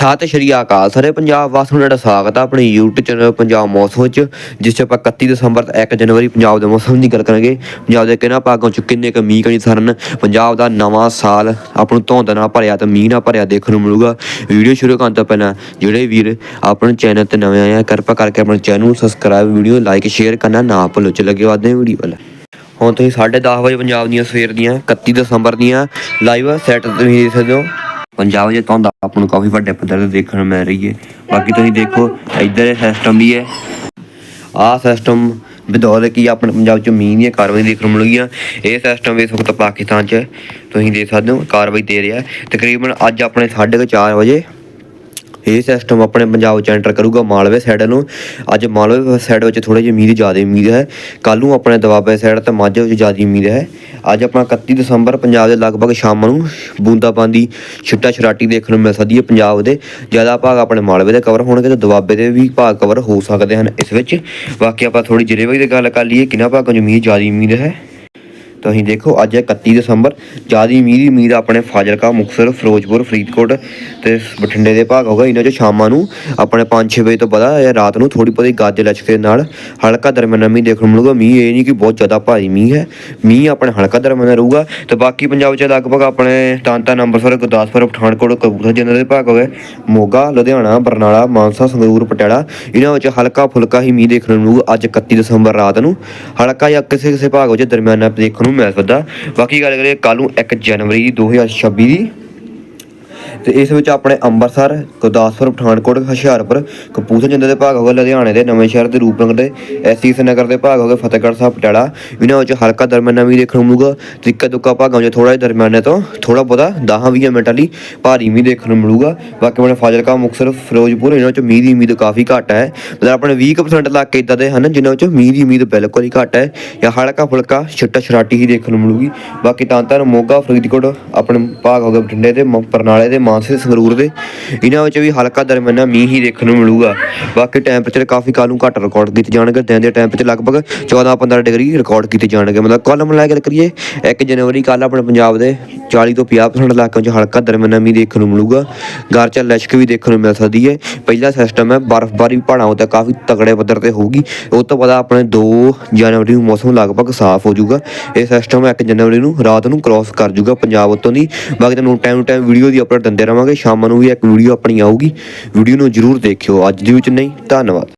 ਸਤਿ ਸ਼੍ਰੀ ਅਕਾਲ ਸਾਰੇ ਪੰਜਾਬ ਵਾਸੀਆਂ ਨੂੰ ਤੁਹਾਡਾ ਸਵਾਗਤ ਹੈ ਆਪਣੇ YouTube ਚੈਨਲ ਪੰਜਾਬ ਮੌਸਮ ਵਿੱਚ, ਜਿਸ 'ਚ ਆਪਾਂ 31 ਦਸੰਬਰ ਤੇ 1 ਜਨਵਰੀ ਪੰਜਾਬ ਦੇ ਮੌਸਮ ਦੀ ਗੱਲ ਕਰਾਂਗੇ। ਪੰਜਾਬ ਦੇ ਕਿਹਨਾਂ ਭਾਗਾਂ 'ਚ ਕਿੰਨੇ ਕੁ ਮੀਂਹ ਕਣੀ ਸਰਨ, ਪੰਜਾਬ ਦਾ ਨਵਾਂ ਸਾਲ ਆਪਾਂ ਨੂੰ ਧੁੰਦ ਨਾਲ ਭਰਿਆ ਤੇ ਮੀਂਹ ਨਾਲ ਭਰਿਆ ਦੇਖਣ ਨੂੰ ਮਿਲੂਗਾ। ਵੀਡੀਓ ਸ਼ੁਰੂ ਕਰਨ ਤੋਂ ਪਹਿਲਾਂ ਜਿਹੜੇ ਵੀਰ ਆਪਣੇ ਚੈਨਲ ਤੇ ਨਵੇਂ ਆਏ ਆ, ਕਿਰਪਾ ਕਰਕੇ ਆਪਣੇ ਚੈਨਲ ਨੂੰ ਸਬਸਕ੍ਰਾਈਬ ਵੀਡੀਓ ਲਾਈਕ ਸ਼ੇਅਰ ਕਰਨਾ ਨਾ ਭੁੱਲੋ। ਚ ਲੱਗੇ ਵਾਦੇ ਵੀਡੀਓ ਵੱਲ। ਹੁਣ ਤੁਸੀਂ 10:30 ਵਜੇ ਪੰਜਾਬ ਦੀਆਂ ਸਵੇਰ ਦੀਆਂ 31 ਦਸੰਬਰ ਦੀਆਂ ਲਾਈਵ ਸੈਟ ਤੁਸੀਂ ਦੇਖ ਸਕਦੇ ਹੋ। ਪੰਜਾਬ ਵਿੱਚ ਧੁੰਦ ਆਪਾਂ ਨੂੰ ਕਾਫੀ ਵੱਡੇ ਪੱਧਰ ਤੇ ਦੇਖਣ ਨੂੰ ਮਿਲ ਰਹੀ ਹੈ। ਬਾਕੀ ਤੁਸੀਂ ਦੇਖੋ, ਇੱਧਰ ਇਹ ਸਿਸਟਮ ਵੀ ਹੈ। ਆਹ ਸਿਸਟਮ ਬਦੌਲਤ ਕੀ ਆਪਣੇ ਪੰਜਾਬ ਚ ਮੀਂਹ ਦੀਆਂ ਕਾਰਵਾਈ ਦੇਖਣ ਨੂੰ ਮਿਲੂਗੀਆਂ ਇਹ ਸਿਸਟਮ ਇਸ ਵਕਤ ਪਾਕਿਸਤਾਨ ਚ ਤੁਸੀਂ ਦੇਖ ਸਕਦੇ ਹੋ, ਕਾਰਵਾਈ ਦੇ ਰਿਹਾ ਤਕਰੀਬਨ ਅੱਜ ਆਪਣੇ 4:30 ਵਜੇ ਇਹ ਸਿਸਟਮ ਆਪਣੇ ਪੰਜਾਬ ਚ ਐਂਟਰ ਕਰੂਗਾ ਮਾਲਵੇ ਸਾਈਡ ਨੂੰ। ਅੱਜ ਮਾਲਵੇ ਸਾਈਡ ਵਿੱਚ ਥੋੜੇ ਜਿਹੀ ਮੀਂਹ ਜ਼ਿਆਦਾ ਉਮੀਦ ਹੈ। ਕੱਲ ਨੂੰ ਆਪਣੇ ਦੁਆਬੇ ਸਾਈਡ ਤੇ ਮਾਝੇ ਵਿੱਚ ਜ਼ਿਆਦਾ ਉਮੀਦ ਹੈ। ਅੱਜ ਆਪਣਾ 31 ਦਸੰਬਰ ਪੰਜਾਬ ਦੇ ਲਗਭਗ ਸ਼ਾਮ ਨੂੰ ਬੂੰਦਾਬਾਂਦੀ, ਛਿੱਟਾ ਛਰਾਟੀ ਦੇਖਣ ਨੂੰ ਮਿਲ ਸਕਦੀ ਹੈ ਪੰਜਾਬ ਦੇ। ਜ਼ਿਆਦਾ ਭਾਗ ਆਪਣੇ ਮਾਲਵੇ ਦੇ ਕਵਰ ਹੋਣਗੇ ਤੇ ਦੁਆਬੇ ਦੇ ਵੀ ਭਾਗ ਕਵਰ ਹੋ ਸਕਦੇ ਹਨ ਇਸ ਵਿੱਚ। ਬਾਕੀ ਆਪਾਂ ਥੋੜੀ ਜ਼ਿਲ੍ਹੇ ਦੀ ਗੱਲ ਕਰ ਲਈਏ, ਕਿੰਨਾ ਭਾਗਾਂ ਨੂੰ ਮੀਂਹ ਜ਼ਿਆਦਾ ਉਮੀਦ ਹੈ? ਤੁਸੀਂ ਦੇਖੋ, ਅੱਜ ਹੈ 31 ਦਸੰਬਰ, ਜ਼ਿਆਦਾ ਮੀਂਹ ਦੀ ਉਮੀਦ ਆਪਣੇ ਫਾਜ਼ਿਲਕਾ, ਮੁਕਤਸਰ, ਫਿਰੋਜ਼ਪੁਰ, ਫਰੀਦਕੋਟ ਤੇ ਬਠਿੰਡੇ ਦੇ ਭਾਗ ਹੋਗਾ ਇਹਨਾਂ 'ਚੋਂ ਸ਼ਾਮਾਂ ਨੂੰ ਆਪਣੇ 5-6 ਵਜੇ ਤੋਂ ਬਾਅਦ ਜਾਂ ਰਾਤ ਨੂੰ ਥੋੜੀ ਬਹੁਤੀ ਗੱਜ ਲਚਕੇ ਨਾਲ ਹਲਕਾ ਦਰਮਿਆਨਾ ਮੀਂਹ ਦੇਖਣ ਨੂੰ ਮਿਲੂਗਾ। ਮੀਂਹ ਇਹ ਨਹੀਂ ਕਿ ਬਹੁਤ ਜ਼ਿਆਦਾ ਭਾਰੀ ਮੀਂਹ ਹੈ। ਮੀਂਹ ਆਪਣੇ ਹਲਕਾ ਦਰਮਿਆਨਾ ਰਹੂਗਾ। ਤੇ ਬਾਕੀ ਪੰਜਾਬ 'ਚ ਲਗਭਗ ਆਪਣੇ ਤਾਂਤਾ, ਅੰਮ੍ਰਿਤਸਰ, ਗੁਰਦਾਸਪੁਰ, ਪਠਾਨਕੋਟ, ਕਪੂਰਥਲਾ ਜਿਨ੍ਹਾਂ ਦੇ ਭਾਗ ਹੋਗੇ ਮੋਗਾ, ਲੁਧਿਆਣਾ, ਬਰਨਾਲਾ, ਮਾਨਸਾ, ਸੰਗਰੂਰ, ਪਟਿਆਲਾ, ਇਹਨਾਂ ਵਿੱਚ ਹਲਕਾ ਫੁਲਕਾ ਹੀ ਮੀਂਹ ਦੇਖਣ ਨੂੰ ਮਿਲੂਗਾ। ਅੱਜ 31 ਦਸੰਬਰ ਰਾਤ ਨੂੰ ਹਲਕਾ ਜਾਂ ਕਿਸੇ ਕਿਸੇ ਭਾਗ ਵਿੱਚ ਦਰਮਿਆਨਾ ਦੇਖਣ ਨੂੰ ਮਿਲ ਸਕਦਾ। ਬਾਕੀ ਗੱਲ ਕਰੀਏ ਕੱਲ ਨੂੰ 1 ਜਨਵਰੀ 2026 ਦੀ ਤੇ ਇਸ ਵਿੱਚ ਆਪਣੇ ਅੰਮ੍ਰਿਤਸਰ ਗੁਰਦਾਸਪੁਰ, ਪਠਾਨਕੋਟ, ਹੁਸ਼ਿਆਰਪੁਰ, ਕਪੂਰਥਲਾ ਜਿੰਦੇ ਦੇ ਭਾਗ ਹੋ ਗਏ ਲੁਧਿਆਣੇ ਦੇ, ਨਵੇਂ ਸ਼ਹਿਰ ਦੇ, ਰੂਪਨਗਰ ਦੇ, ਐਸੀ ਨਗਰ ਦੇ ਭਾਗ ਹੋ ਗਏ ਫਤਿਹਗੜ੍ਹ ਸਾਹਿਬ, ਪਟਿਆਲਾ। ਇਹਨਾਂ ਵਿੱਚ ਹਲਕਾ ਦਰਮਿਆਨਾ ਵੀ ਦੇਖਣ ਨੂੰ ਮਿਲੂਗਾ। ਤੇ ਇੱਕਾ ਦੁੱਕਾ ਭਾਗਾਂ ਵਿੱਚ ਥੋੜਾ ਜਿਹਾ ਦਰਮਿਆਨੇ ਤੋਂ ਥੋੜਾ ਬਹੁਤਾ 10-20 ਮਿੰਟਾਂ ਲਈ ਭਾਰੀ ਮੀਂਹ ਦੇਖਣ ਨੂੰ ਮਿਲੂਗਾ। ਬਾਕੀ ਆਪਣੇ ਫਾਜ਼ਿਲਕਾ, ਮੁਕਤਸਰ, ਫਿਰੋਜ਼ਪੁਰ, ਇਹਨਾਂ ਵਿੱਚ ਮੀਂਹ ਦੀ ਉਮੀਦ ਕਾਫੀ ਘੱਟ ਹੈ। ਮਤਲਬ ਆਪਣੇ 20% ਇਲਾਕੇ ਇਦਾਂ ਦੇ ਹਨ ਜਿਨ੍ਹਾਂ ਵਿੱਚ ਮੀਂਹ ਦੀ ਉਮੀਦ ਬਿਲਕੁਲ ਹੀ ਘੱਟ ਹੈ। ਜਾਂ ਹਲਕਾ ਫੁਲਕਾ ਛਿੱਟਾ ਛਰਾਟੀ ਹੀ ਦੇਖਣ ਨੂੰ ਮਿਲੂਗੀ। ਬਾਕੀ ਤਾਂ ਤਾਂ ਮੋਗਾ ਫਰੀਦਕੋਟ, ਆਪਣੇ ਭਾਗ ਹੋ ਗਏ ਬਠਿੰਡੇ ਦੇ ਪਰਨਾਲੇ ਦੇ ਮਾਨਸੇ ਸੰਗਰੂਰ ਦੇ। ਇਹਨਾਂ ਵਿੱਚ ਵੀ ਹਲਕਾ ਦਰਮਿਆਨਾ ਮੀਂਹ ਹੀ ਦੇਖਣ ਨੂੰ ਮਿਲੂਗਾ। ਬਾਕੀ ਟੈਂਪਰੇਚਰ ਕਾਫੀ ਕੱਲ੍ਹ ਨੂੰ ਘੱਟ ਰਿਕਾਰਡ ਕੀਤੇ ਜਾਣਗੇ। ਦਿਨ ਦੇ ਟੈਂਪਰੇਚਰ ਲਗਭਗ 14-15 ਡਿਗਰੀ ਰਿਕਾਰਡ ਕੀਤੇ ਜਾਣਗੇ। ਮਤਲਬ ਕੱਲ੍ਹ ਮਿਲਾ ਕੇ ਗੱਲ ਕਰੀਏ 1 ਜਨਵਰੀ ਕੱਲ੍ਹ ਆਪਣੇ ਪੰਜਾਬ ਦੇ 40 ਤੋਂ 50% ਇਲਾਕਿਆਂ 'ਚ ਹਲਕਾ ਦਰਮਿਆਨਾ ਮੀਂਹ ਦੇਖਣ ਨੂੰ ਮਿਲੂਗਾ। ਗਰਚਾ ਲਿਸ਼ਕ ਵੀ ਦੇਖਣ ਨੂੰ ਮਿਲ ਸਕਦੀ ਹੈ। ਪਹਿਲਾ ਸਿਸਟਮ ਹੈ, ਬਰਫ਼ਬਾਰੀ ਪਹਾੜਾਂ ਉੱਤੇ ਕਾਫੀ ਤਗੜੇ ਪੱਧਰ ਤੇ ਹੋਊਗੀ। ਉਸ ਤੋਂ ਬਾਅਦ ਆਪਣੇ 2 ਜਨਵਰੀ ਨੂੰ ਮੌਸਮ ਲਗਭਗ ਸਾਫ਼ ਹੋ ਜਾਊਗਾ। ਇਹ ਸਿਸਟਮ 1 ਜਨਵਰੀ ਨੂੰ ਰਾਤ ਨੂੰ ਕ੍ਰਾਸ ਕਰ ਜਾਊਗਾ ਪੰਜਾਬ ਉੱਤੋਂ ਦੀ। ਬਾਕੀ ਤੁਹਾਨੂੰ ਟਾਈਮ ਟਾਈਮ ਵੀਡੀਓ ਦੀ ਅਪਡੇਟ ਦਿੰਦੇ ਰਵਾਂਗੇ। ਸ਼ਾਮ ਨੂੰ ਵੀ ਇੱਕ ਵੀਡੀਓ ਆਪਣੀ ਆਊਗੀ। ਵੀਡੀਓ ਨੂੰ ਜਰੂਰ ਦੇਖਿਓ। ਅੱਜ ਦੀ ਵਿੱਚ ਨਹੀਂ, ਧੰਨਵਾਦ।